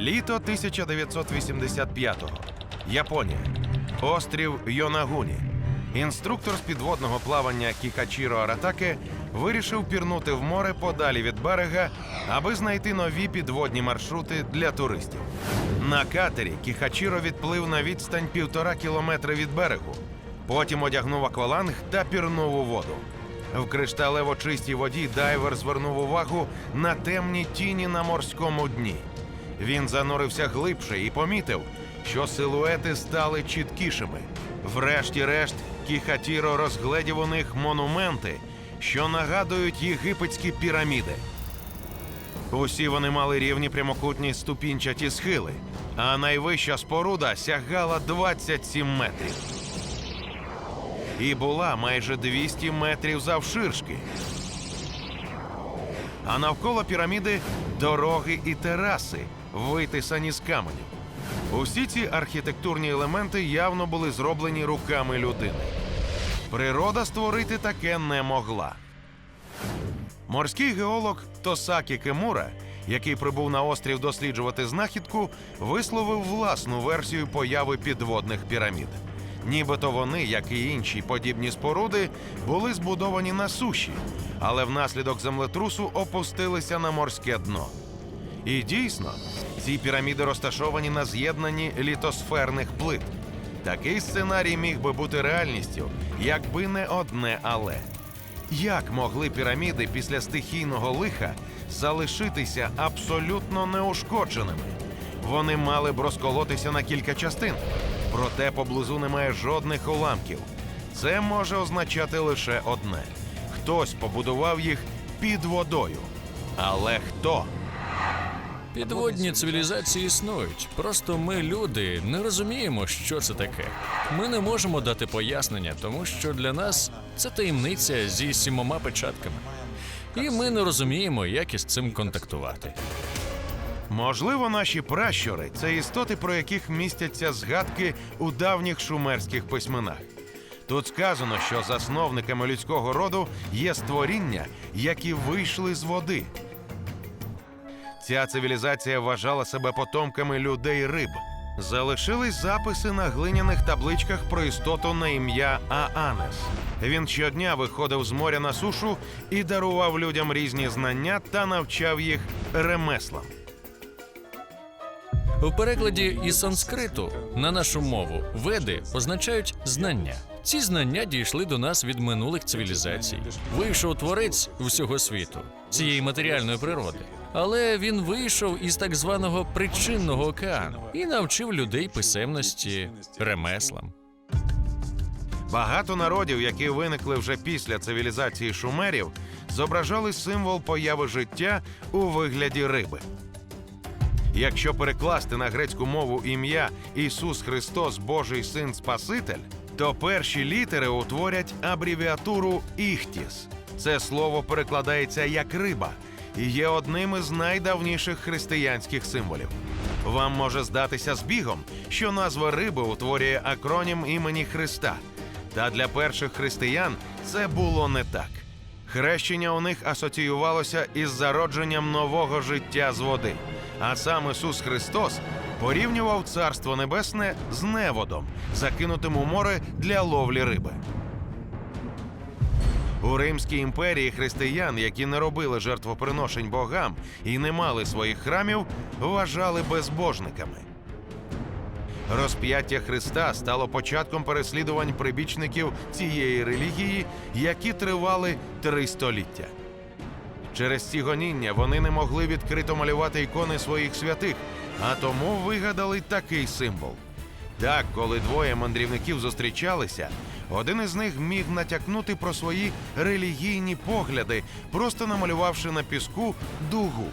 Літо 1985-го. Японія. Острів Йонагуні. Інструктор з підводного плавання Кікачіро Аратаке вирішив пірнути в море подалі від берега, аби знайти нові підводні маршрути для туристів. На катері Кіхачіро відплив на відстань півтора кілометри від берегу. Потім одягнув акваланг та пірнув у воду. В кришталево чистій воді дайвер звернув увагу на темні тіні на морському дні. Він занурився глибше і помітив, що силуети стали чіткішими. Врешті-решт, Кіхатіро розгледів у них монументи, що нагадують єгипетські піраміди. Усі вони мали рівні прямокутні ступінчаті схили, а найвища споруда сягала 27 метрів. І була майже 200 метрів завширшки. А навколо піраміди дороги і тераси, витисані з каменів. Усі ці архітектурні елементи явно були зроблені руками людини. Природа створити таке не могла. Морський геолог Тосакі Кемура, який прибув на острів досліджувати знахідку, висловив власну версію появи підводних пірамід. Нібито вони, як і інші подібні споруди, були збудовані на суші, але внаслідок землетрусу опустилися на морське дно. І дійсно, ці піраміди розташовані на з'єднанні літосферних плит. Такий сценарій міг би бути реальністю, якби не одне але. Як могли піраміди після стихійного лиха залишитися абсолютно неушкодженими? Вони мали б розколотися на кілька частин, проте поблизу немає жодних уламків. Це може означати лише одне: хтось побудував їх під водою. Але хто? Підводні цивілізації існують. Просто ми, люди, не розуміємо, що це таке. Ми не можемо дати пояснення, тому що для нас це таємниця зі сімома печатками. І ми не розуміємо, як із цим контактувати. Можливо, наші пращури це істоти, про яких містяться згадки у давніх шумерських письменах. Тут сказано, що засновниками людського роду є створіння, які вийшли з води. Ця цивілізація вважала себе потомками людей риб. Залишились записи на глиняних табличках про істоту на ім'я Аанес. Він щодня виходив з моря на сушу і дарував людям різні знання та навчав їх ремеслам. У перекладі із санскриту на нашу мову веди означають знання. Ці знання дійшли до нас від минулих цивілізацій. Вийшов творець всього світу, цієї матеріальної природи. Але він вийшов із так званого причинного океану і навчив людей писемності, ремеслам. Багато народів, які виникли вже після цивілізації шумерів, зображали символ появи життя у вигляді риби. Якщо перекласти на грецьку мову ім'я Ісус Христос, Божий Син Спаситель, то перші літери утворять абревіатуру Іхтіс. Це слово перекладається як риба є одним із найдавніших християнських символів. Вам може здатися збігом, що назва риби утворює акронім імені Христа. Та для перших християн це було не так. Хрещення у них асоціювалося із зародженням нового життя з води. А сам Ісус Христос порівнював Царство Небесне з неводом, закинутим у море для ловлі риби. У Римській імперії християн, які не робили жертвоприношень богам і не мали своїх храмів, вважали безбожниками. Розп'яття Христа стало початком переслідувань прибічників цієї релігії, які тривали три століття. Через ці гоніння вони не могли відкрито малювати ікони своїх святих, а тому вигадали такий символ. Так, коли двоє мандрівників зустрічалися, один із них міг натякнути про свої релігійні погляди, просто намалювавши на піску дугу.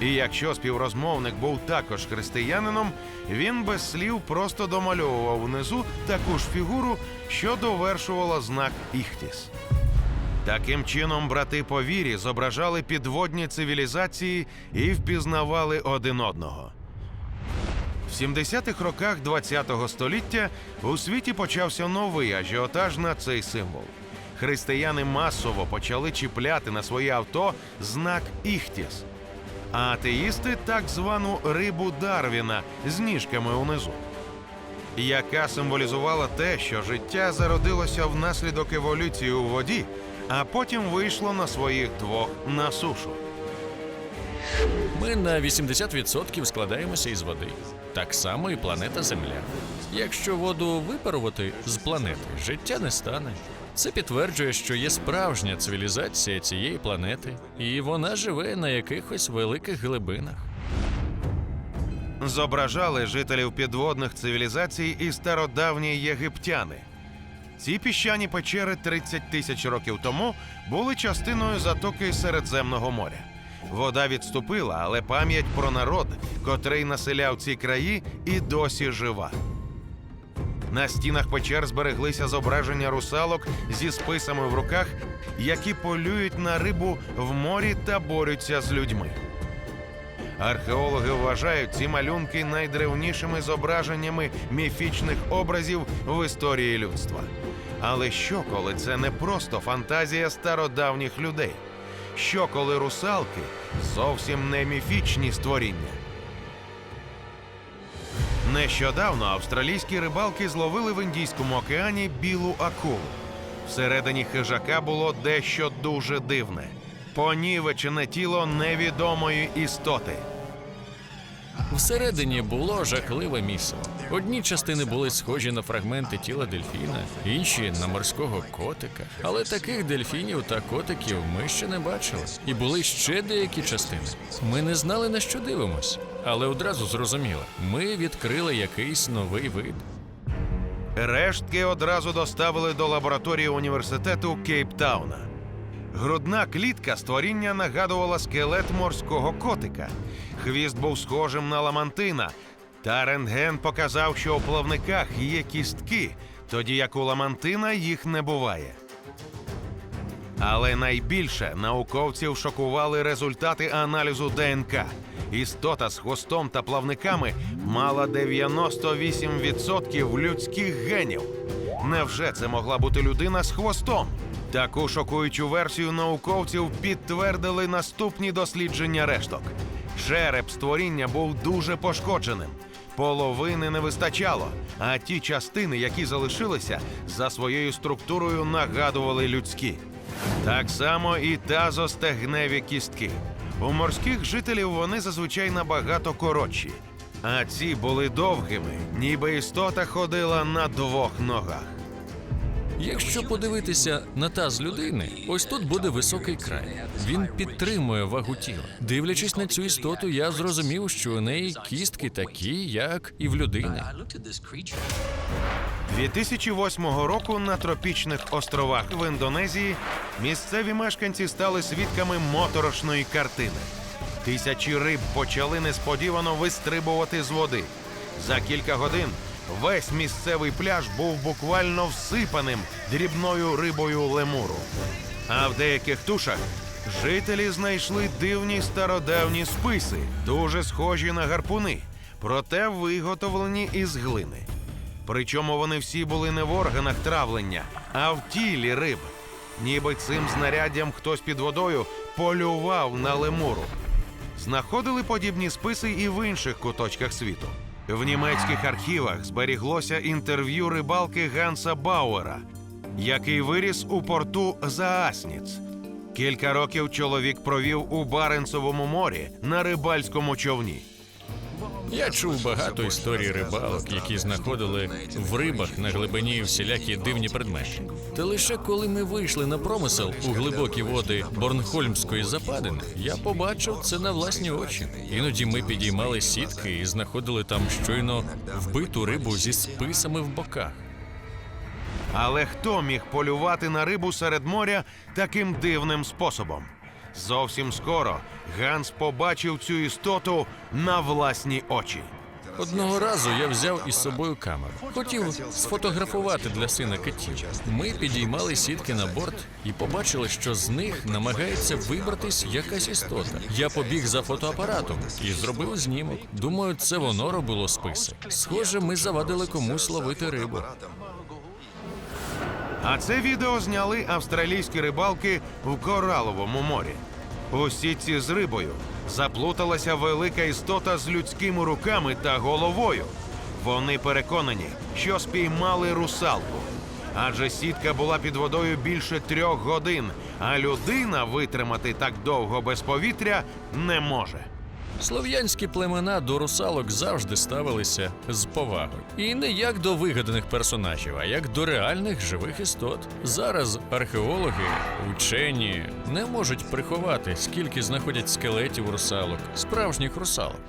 І якщо співрозмовник був також християнином, він без слів просто домальовував внизу таку ж фігуру, що довершувала знак Іхтіс. Таким чином, брати по вірі зображали підводні цивілізації і впізнавали один одного. В 70-х роках ХХ століття у світі почався новий ажіотаж на цей символ. Християни масово почали чіпляти на свої авто знак Іхтіс. а атеїсти так звану рибу Дарвіна з ніжками унизу, яка символізувала те, що життя зародилося внаслідок еволюції у воді, а потім вийшло на своїх двох на сушу. Ми на 80% складаємося із води. Так само і планета Земля. Якщо воду випарувати з планети, життя не стане. Це підтверджує, що є справжня цивілізація цієї планети, і вона живе на якихось великих глибинах. Зображали жителів підводних цивілізацій і стародавні єгиптяни. Ці піщані печери 30 тисяч років тому були частиною затоки Середземного моря. Вода відступила, але пам'ять про народ, котрий населяв ці краї, і досі жива. На стінах печер збереглися зображення русалок зі списами в руках, які полюють на рибу в морі та борються з людьми. Археологи вважають ці малюнки найдревнішими зображеннями міфічних образів в історії людства. Але що, коли це не просто фантазія стародавніх людей? Що, коли русалки зовсім не міфічні створіння? Нещодавно австралійські рибалки зловили в Індійському океані білу акулу. Всередині хижака було дещо дуже дивне понівечене тіло невідомої істоти. Всередині було жахливе місиво. Одні частини були схожі на фрагменти тіла дельфіна, інші на морського котика. Але таких дельфінів та котиків ми ще не бачили. І були ще деякі частини. Ми не знали на що дивимось, але одразу зрозуміли, ми відкрили якийсь новий вид. Рештки одразу доставили до лабораторії університету Кейптауна. Грудна клітка створіння нагадувала скелет морського котика. Хвіст був схожим на ламантина. Та рентген показав, що у плавниках є кістки, тоді як у ламантина їх не буває. Але найбільше науковців шокували результати аналізу ДНК. Істота з хвостом та плавниками мала 98% людських генів. Невже це могла бути людина з хвостом? Таку шокуючу версію науковців підтвердили наступні дослідження решток. Череп створіння був дуже пошкодженим. Половини не вистачало, а ті частини, які залишилися, за своєю структурою нагадували людські. Так само і тазостегневі кістки. У морських жителів вони зазвичай набагато коротші, а ці були довгими, ніби істота ходила на двох ногах. Якщо подивитися на таз людини, ось тут буде високий край. Він підтримує вагу тіла. Дивлячись на цю істоту, я зрозумів, що у неї кістки такі, як і в людини. I looked at 2008 року на тропічних островах в Індонезії місцеві мешканці стали свідками моторошної картини. Тисячі риб почали несподівано вистрибувати з води. За кілька годин весь місцевий пляж був буквально всипаним дрібною рибою лемуру. А в деяких тушах жителі знайшли дивні стародавні списи, дуже схожі на гарпуни, проте виготовлені із глини. Причому вони всі були не в органах травлення, а в тілі риб. Ніби цим знаряддям хтось під водою полював на лемуру. Знаходили подібні списи і в інших куточках світу. В німецьких архівах зберіглося інтерв'ю рибалки Ганса Бауера, який виріс у порту Заасніц. Кілька років чоловік провів у Баренцевому морі на рибальському човні. Я чув багато історій рибалок, які знаходили в рибах на глибині всілякі дивні предмети. Та лише коли ми вийшли на промисел у глибокі води Борнхольмської западини, я побачив це на власні очі. Іноді ми підіймали сітки і знаходили там щойно вбиту рибу зі списами в боках. Але хто міг полювати на рибу серед моря таким дивним способом? Зовсім скоро Ганс побачив цю істоту на власні очі. Одного разу я взяв із собою камеру. Хотів сфотографувати для сина китів. Ми підіймали сітки на борт і побачили, що з них намагається вибратись якась істота. Я побіг за фотоапаратом і зробив знімок. Думаю, це воно робило списи. Схоже, ми завадили комусь ловити рибу. А це відео зняли австралійські рибалки в Кораловому морі. У сітці з рибою заплуталася велика істота з людськими руками та головою. Вони переконані, що спіймали русалку. Адже сітка була під водою більше трьох годин, а людина витримати так довго без повітря не може. Слов'янські племена до русалок завжди ставилися з повагою. І не як до вигаданих персонажів, а як до реальних живих істот. Зараз археологи, учені не можуть приховати, скільки знаходять скелетів русалок, справжніх русалок.